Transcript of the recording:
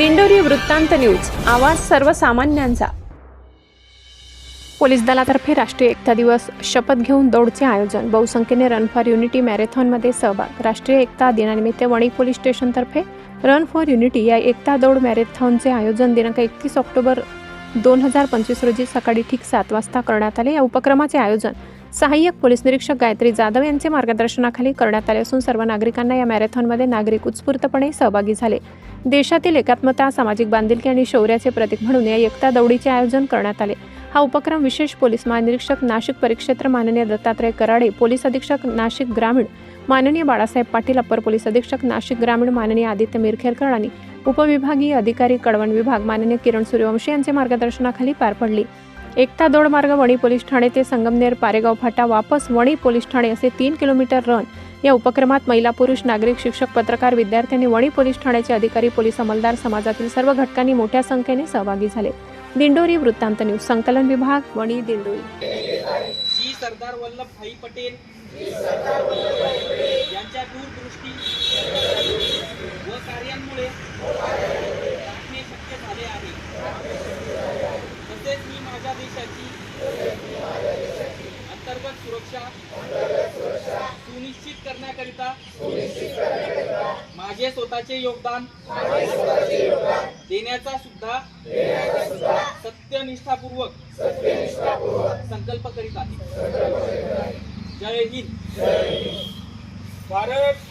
दिंडोरी वृत्तांत न्यूज. आवाज सर्वसामान्यांचा. पोलीस दलातर्फे राष्ट्रीय एकता दिवस शपथ घेऊन दौडचे आयोजन बहुसंख्येने रन फॉर युनिटी मॅरेथॉनमध्ये सहभाग राष्ट्रीय एकता दिनानिमित्त वणी पोलीस स्टेशनतर्फे रन फॉर युनिटी या एकता दौड मॅरेथॉनचे आयोजन दिनांक एकतीस ऑक्टोबर दोन हजार पंचवीस रोजी सकाळी ठीक सात वाजता करण्यात आले. या उपक्रमाचे आयोजन सहाय्यक पोलीस निरीक्षक गायत्री जाधव यांचे मार्गदर्शनाखाली करण्यात आले असून सर्व नागरिकांना या मॅरेथॉनमध्ये नागरिक उत्स्फूर्तपणे सहभागी झाले. देशातील एकात्मता सामाजिक बांधिलकी आणि शौर्याचे प्रतीक म्हणून या एकता दौडीचे आयोजन करण्यात आले. हा उपक्रम विशेष पोलीस महानिरीक्षक नाशिक परिक्षेत्र माननीय दत्तात्रय कराडे पोलीस अधीक्षक नाशिक ग्रामीण माननीय बाळासाहेब पाटील अप्पर पोलीस अधीक्षक नाशिक ग्रामीण माननीय आदित्य मिरखेरकर आणि उपविभागीय अधिकारी कडवण विभाग माननीय किरण सूर्यवंशी यांचे मार्गदर्शनाखाली पार पडली. एकता दौड मार्ग वणी पोलीस ठाणे ते संगमनेर पारेगाव फाटा वापस वणी पोलीस ठाणे असे तीन किलोमीटर रन या उपक्रमात महिला पुरुष नागरिक शिक्षक पत्रकार विद्यार्थ्यांनी वणी पोलीस ठाण्याचे अधिकारी पोलीस अंमलदार समाजातील सर्व घटकांनी मोठ्या संख्येने सहभागी झाले. दिंडोरी वृत्तांत न्यूज संकलन विभाग वणी दिंडोरी. सरदार वल्लभभाई पटेल यांच्या दूरदृष्टी व कार्यांमुळे राखणे शक्य झाले आहे. तसेच मी माझ्या देशाची अंतर्गत सुरक्षा सुनिश्चित करण्याकरिता माझे स्वतःचे योगदान देण्याचा सुद्धा सत्यनिष्ठापूर्वक संकल्प करीत आहे. जय हिंद. भारत